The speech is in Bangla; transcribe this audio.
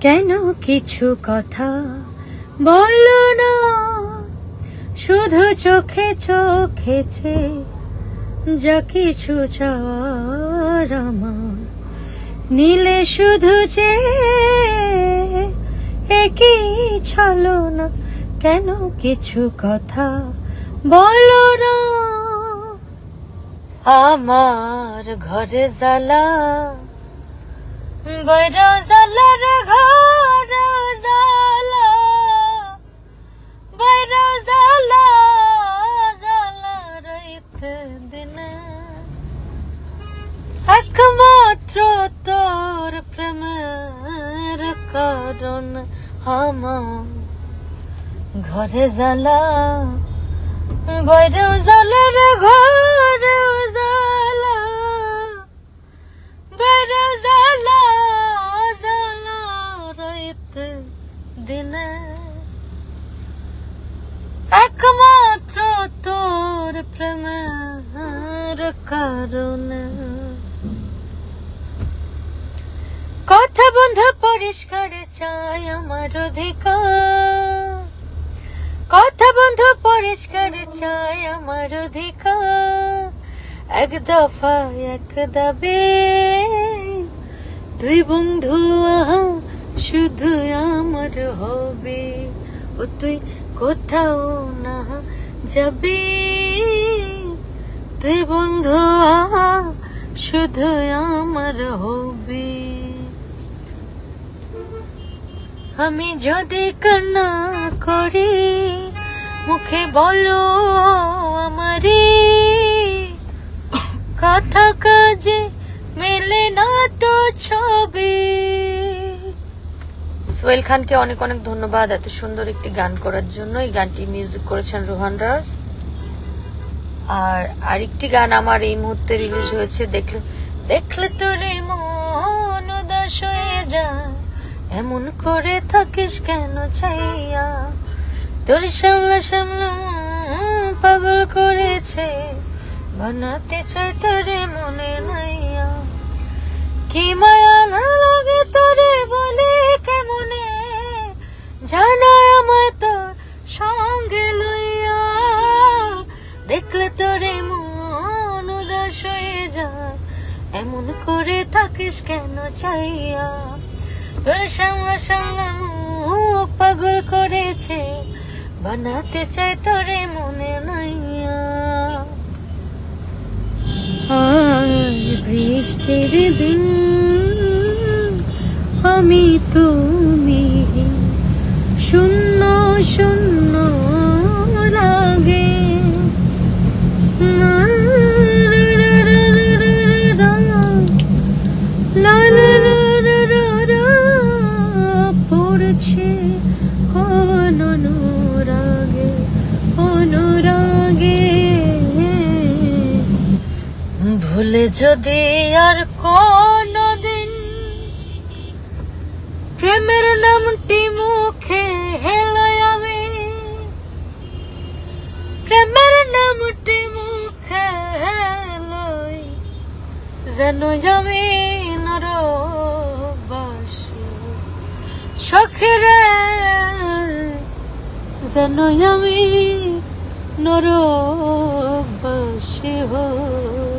কেন কিছু কথা বলল না? শুধু চোখে চোখেছে যা কিছু চাওয়ার আমার। নীলে শুধু যে একই ছলো না কেন কিছু কথা বলো না? আমার ঘরে জ্বালা বৈর জ্বালা রে কারণ আমার ঘরে জ্বালা বৈর জ্বালা রে ঘর জ্বালা। বৈর জ্বালা জ্বালা রাইতে দিনে। একমাত্র তোর প্রেমের কথা বন্ধ পরিষ্কার চাই আমার অধিকার। কথা বন্ধ, পরিষ্কার চাই আমার অধিকার। এক দফা এক দাবি। তুই বন্ধু শুধু আমার হবে। ও তুই কোথাও না যাবি। তুই বন্ধু শুধু আমার হবি। আমি যদি কান্না করি, মুখে বলো আমারে। কথা কাজে মেলে না তো ছবি। সোহেল খানকে অনেক অনেক ধন্যবাদ এত সুন্দর একটি গান করার জন্য। এই গানটি মিউজিক করেছেন রোহান রাস আর আরেকটি গান আমার এই মুহূর্তে রিলিজ হয়েছে, দেখলে দেখলে তোর মন এমন করে থাকিস কেন চাইয়া তোর সামলা সামলা পাগল করেছে, বানাতে চাই তোরে মনে নাইয়া কি মায়া না লাগে তোরে বলে কেমনে? জানা আমায় তোর সঙ্গে লইয়া। দেখলে তোরে মন উদাস হয়ে যায়, এমন করে থাকিস কেন চাইয়া তোর সামলা সামলা মুখ পাগল করেছে, বানাতে চাই তোরে মনে নাইয়া আজ বৃষ্টির দিন, আমি তুমি, শূন্য শূন্য ভুলে যদি আর কোনদিন প্রেমের নামটি মুখে হেলায় আমি, প্রেমের নামটি মুখে হেলই যেন আমি নরবাসী। সখরে যেন আমি নরবাসী হই।